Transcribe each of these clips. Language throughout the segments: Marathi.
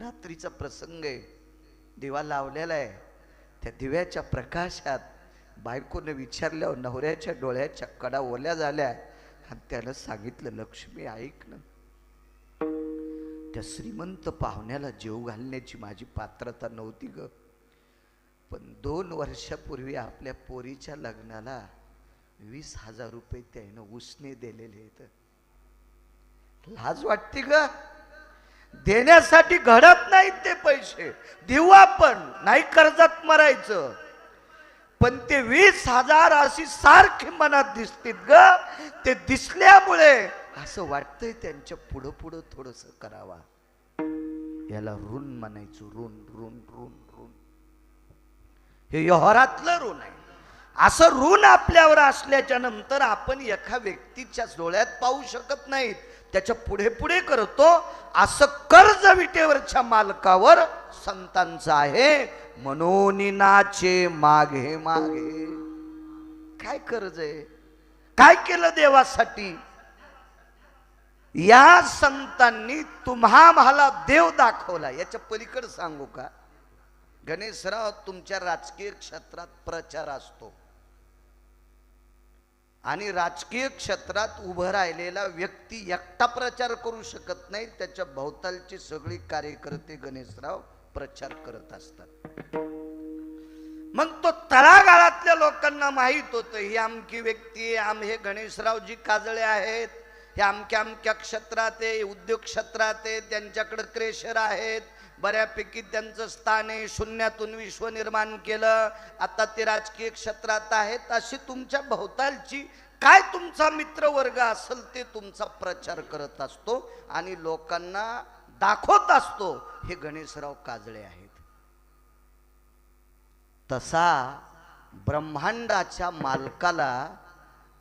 रात्रीचा प्रसंग आहे. दिवा लावलेला आहे. त्या दिव्याच्या प्रकाशात बायकोने विचारल्यावर नवऱ्याच्या डोळ्याच्या कडा ओल्या झाल्या. आणि त्यानं सांगितलं लक्ष्मी ऐक ना. त्या श्रीमंत पाहुण्याला जेव घालण्याची माझी पात्रता नव्हती ग. पण दोन वर्षापूर्वी आपल्या पोरीच्या लग्नाला वीस हजार रुपये त्यानं उसने दिलेले आहेत. लाज वाटते ग. देण्यासाठी घडत नाहीत ते पैसे. देऊ आपण नाही कर्जात मरायचं. पण ते वीस हजार अशी सारखी मनात दिसतील ग. ते दिसल्यामुळे असं वाटतंय त्यांच्या पुढं पुढं थोडस करावा. याला ऋण म्हणायचं ऋण ऋण ऋण ऋण. हे योहरातलं ऋण आहे. असं ऋण आपल्यावर असल्याच्या नंतर आपण एका व्यक्तीच्या डोळ्यात पाहू शकत नाहीत. त्याच्या पुढे पुढे करतो. असं कर्ज विटेवरच्या मालकावर संतांचं आहे. म्हणून नाचे मागे मागे. काय कर्ज आहे? काय केलं देवासाठी? या संतांनी तुम्हा मला देव दाखवला. याच्या पलीकडे सांगू का? गणेशराव तुमच्या राजकीय क्षेत्रात प्रचार असतो. आणि राजकीय क्षेत्रात उभं राहिलेला व्यक्ती एकटा प्रचार करू शकत नाही त्याच्या भोवतालची सगळी कार्यकर्ते गणेशराव प्रचार करत असतात. मग तो तळागाळातल्या लोकांना माहीत होतं ही आमकी व्यक्ती आम हे गणेशरावजी काजळे आहेत हे अमक्या अमक्या क्षेत्रात आहे उद्योग क्षेत्रात आहे त्यांच्याकडे क्रेशर आहेत बऱ्यापैकी त्यांचं स्थान आहे शून्यातून विश्व निर्माण केलं. आता ते राजकीय क्षेत्रात आहेत. अशी तुमच्या भोवतालची काय तुमचा मित्रवर्ग असेल ते तुमचा प्रचार करत असतो आणि लोकांना दाखवत असतो हे गणेशराव काजळे आहेत. तसा ब्रह्मांडाच्या मालकाला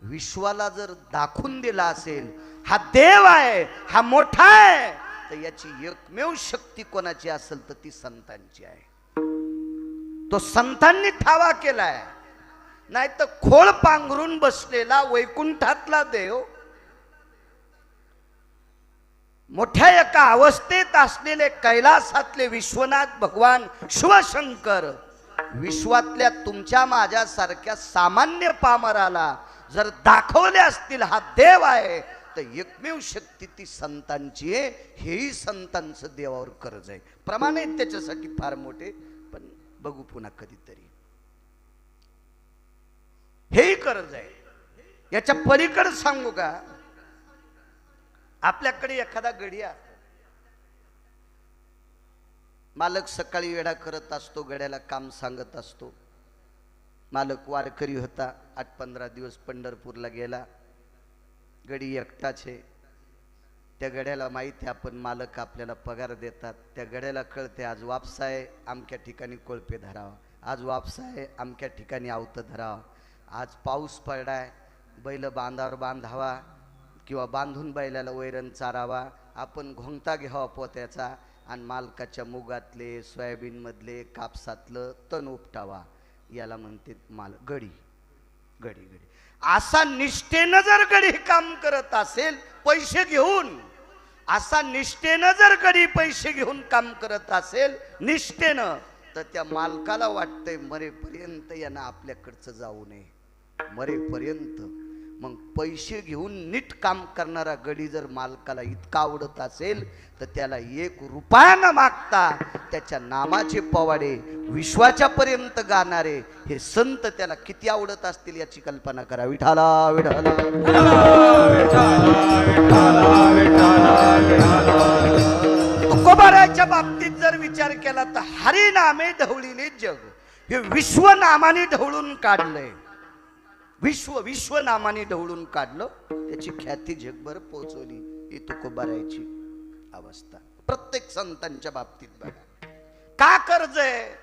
विश्वाला जर दाखवून दिला असेल हा देव आहे हा मोठा आहे तर याची एकमेव शक्ती कोणाची असेल तर ती संतांची आहे. तो संतांनी ठावा केलाय. नाही तर खोळ पांघरून बसलेला वैकुंठातला देव मोठ्या एका अवस्थेत असलेले कैलासातले विश्वनाथ भगवान शिवशंकर विश्वातल्या तुमच्या माझ्यासारख्या सामान्य पामराला जर दाखवले असतील हा देव आहे तर एकमेव शक्ती ती संतांची आहे हेही संतांचं देवावर कर्ज आहे. प्रमाण आहेत त्याच्यासाठी फार मोठे पण बघू पुन्हा कधीतरी. हेही कर्ज आहे. याच्या पलीकडे सांगू का? आपल्याकडे एखादा गडिया मालक सकाळी वेळा करत असतो गड्याला काम सांगत असतो. मालक वारकरी होता आठ पंधरा दिवस पंढरपूरला गेला. गडी एकटाच आहे त्या गड्याला माहिती आहे आपण मालक आपल्याला पगार देतात. त्या गड्याला कळते आज वापसा आहे आमच्या ठिकाणी कोळपे धरावा. आज वापसा आहे आमच्या ठिकाणी आवतं धरावा. आज पाऊस पडलाय बैल बांधावर बांधावा किंवा बांधून बैलाला वैरण चारावा. आपण घोंगता घ्यावा पोत्याचा आणि मालकाच्या मुगातले सोयाबीनमधले कापसातलं तण उपटावा. याला म्हणते माल गडी. घडी घडी. असा निष्ठेनं जर कधी काम करत असेल पैसे घेऊन असा निष्ठेनं जर कधी पैसे घेऊन काम करत असेल निष्ठेनं तर त्या मालकाला वाटतंय मरेपर्यंत यांना आपल्याकडचं जाऊ नये. मरेपर्यंत. मग पैसे घेऊन नीट काम करणारा गडी जर मालकाला इतका आवडत असेल तर त्याला एक रुपया न मागता त्याच्या नामाचे पवाडे विश्वाच्या पर्यंत गाणारे हे संत त्याला किती आवडत असतील याची कल्पना करा विठाला विठाला. तुकोबाराच्या बाबतीत जर विचार केला तर हरिनामे ढवळीले जग. हे विश्वनामाने ढवळून काढलंय. विश्व विश्व नामाने ढवळून काढलं. त्याची ख्याती जगभर पोहोचवली. ही तुकोबारायची अवस्था. प्रत्येक संतांच्या बाबतीत बघा. का कर्ज आहे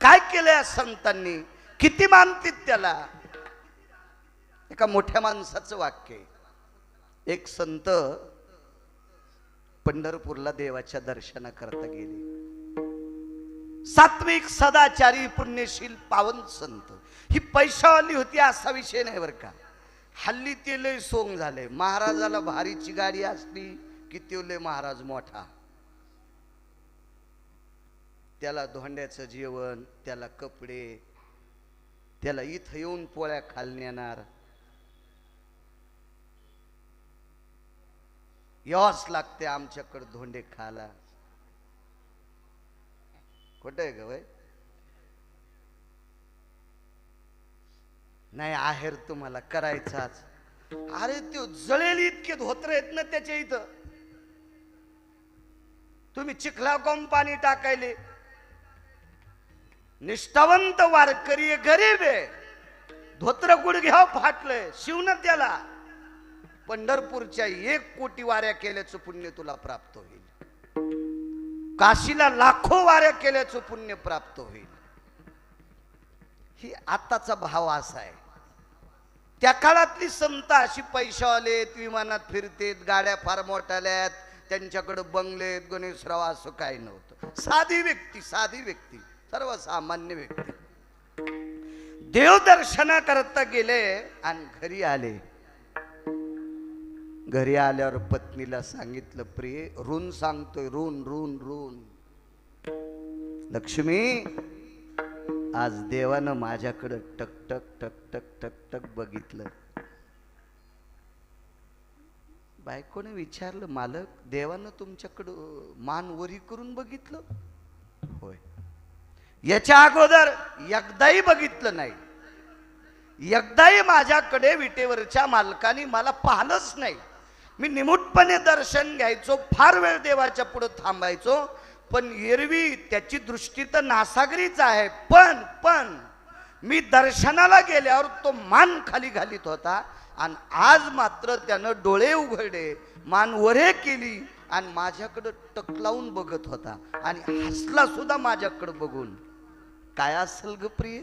काय केलं या संतांनी? किती मानतीत त्याला? एका मोठ्या माणसाचं वाक्य एक संत पंढरपूरला देवाच्या दर्शना करता गेले. सात्विक सदाचारी पुण्यशील पावन संत. ही पैशावाली होती असा विषय नाही बरं का? हल्ली ते लय सोंग झाले महाराजाला भारीची गाडी असली की ते लय महाराज मोठा. त्याला धोंड्याचं जेवण त्याला कपडे त्याला इथं येऊन पोळ्या खालण्याणार यावंच लागते आमच्याकडे धोंडे खायला. कुठं आहे ग नाही आहेर तुम्हाला करायचाच अरे तो जळेल इतके धोत्र आहेत ना त्याच्या इथं. तुम्ही चिखला कोम पाणी टाकायले. निष्ठावंत वारकरी गरीब आहे. धोत्र गुडघ्या फाटलंय शिवण त्याला. पंढरपूरच्या एक कोटी वाऱ्या केल्याचं पुण्य तुला प्राप्त होईल. काशीला लाखो वाऱ्या केल्याचं पुण्य प्राप्त होईल. ही आताचा भाव असा आहे. त्या काळातली संत अशी पैशावालेत विमानात फिरतेत गाड्या फार मोठ्याल्यात त्यांच्याकडे बंगलेत गणेशराव असं काही नव्हतं. साधी व्यक्ती साधी व्यक्ती सर्वसामान्य व्यक्ती. देवदर्शनाकरता गेले आणि घरी आले. घरी आल्यावर पत्नीला सांगितलं प्रिय ऋण सांगतोय ऋण ऋण ऋण. लक्ष्मी आज देवानं माझ्याकडं टक टक टकटक टक बघितलं. बायकोने विचारलं मालक देवानं तुमच्याकडं मान वरी करून बघितलं? होय. याच्या अगोदर एकदाही बघितलं नाही. एकदाही माझ्याकडे विटेवरच्या मालकाने मला पाहलंच नाही. मी निमूटपणे दर्शन घ्यायचो फार वेळ देवाच्या पुढं थांबायचो पण एरवी त्याची दृष्टी तर नासागरीच आहे. पण पण मी दर्शनाला गेल्यावर तो मान खाली घालीत होता आणि आज मात्र त्यानं डोळे उघडे मान वरे केली आणि माझ्याकडं टक लावून बघत होता आणि हसला सुद्धा माझ्याकडं बघून. काय असेल ग प्रिय?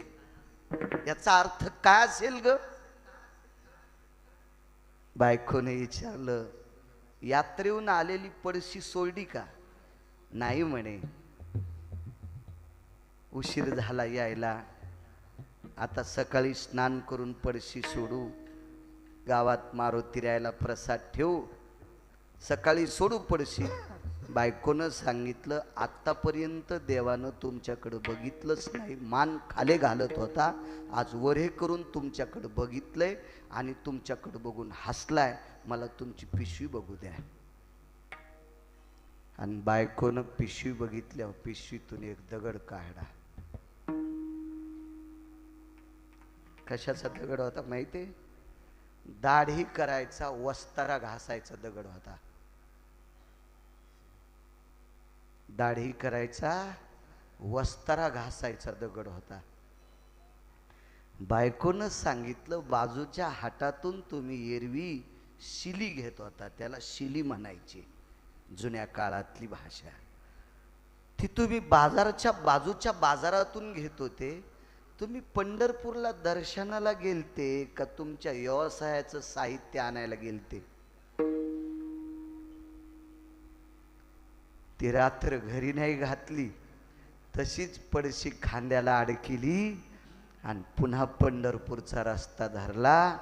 याचा अर्थ काय असेल ग? बायकोने विचारलं यात्रेहून आलेली पडशी सोडली का? नाही म्हणे. उशीर झाला यायला. आता सकाळी स्नान करून पडशी सोडू. गावात मारुती राहायला प्रसाद ठेवू. सकाळी सोडू पडशी बायकोनं सांगितलं आत्तापर्यंत देवानं तुमच्याकडं बघितलंच नाही. मान खाले घालत होता. आज वरे करून तुमच्याकडं बघितलंय आणि तुमच्याकडं बघून हसलाय. मला तुमची पिशवी बघू द्या. आणि बायकोनं पिशवी बघितल्यावर पिशवीतून एक दगड काढला. कशाचा दगड होता माहिती दाढी करायचा वस्तारा घासायचा दगड होता. दाढी करायचा वस्तारा घासायचा दगड होता. बायकोनं सांगितलं बाजूच्या हातातून तुम्ही एरवी शिली घेत होता त्याला शिली म्हणायची जुन्या काळातली भाषा. ती तुम्ही बाजाराच्या बाजूच्या बाजारातून घेत होते. तुम्ही पंढरपूरला दर्शनाला गेलते का तुमच्या व्यवसायाचं साहित्य आणायला गेलते? ती रात्र घरी नाही घातली तशीच पडशी खांद्याला अडकिली आणि पुन्हा पंढरपूरचा रस्ता धरला.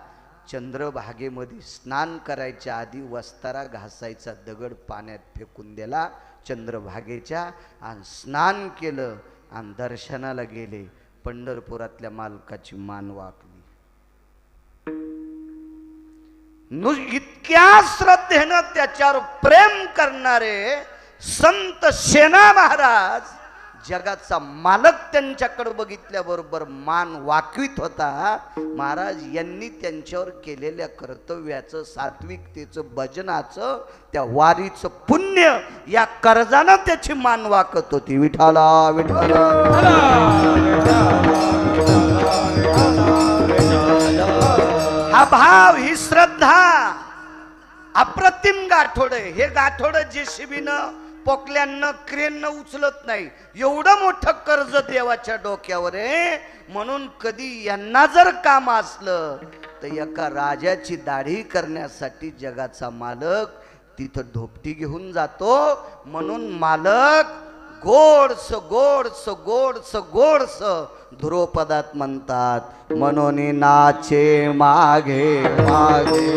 चंद्रभागेमध्ये स्नान करायच्या आधी वस्तारा घासायचा दगड पाण्यात फेकून दिला चंद्रभागेच्या आणि स्नान केलं आणि दर्शनाला गेले. पंढरपुरातल्या मालकाची मान वाकली. नु इतक्या श्रद्धेनं त्याच्यावर प्रेम करणारे संत सेना महाराज जगाचा मालक त्यांच्याकडे बघितल्याबरोबर मान वाकवीत होता. महाराज यांनी त्यांच्यावर केलेल्या कर्तव्याचं सात्विकतेचं भजनाचं त्या वारीचं पुण्य या कर्जानं त्याची मान वाकत होती. विठाला विठाला हा भाव ही श्रद्धा अप्रतिम गाठोड. हे हे गाठोड शिबीनं पोकल्यांना क्रेननं उचलत नाही. एवढं मोठं कर्ज देवाच्या डोक्यावर आहे. म्हणून कधी यांना जर काम असलं तर एका राजाची दाढी करण्यासाठी जगाचा मालक तिथं धोपटी घेऊन जातो. म्हणून मालक गोडस गोडस गोडस गोडस ध्रुवपदात म्हणतात म्हणून नाचे मागे मागे.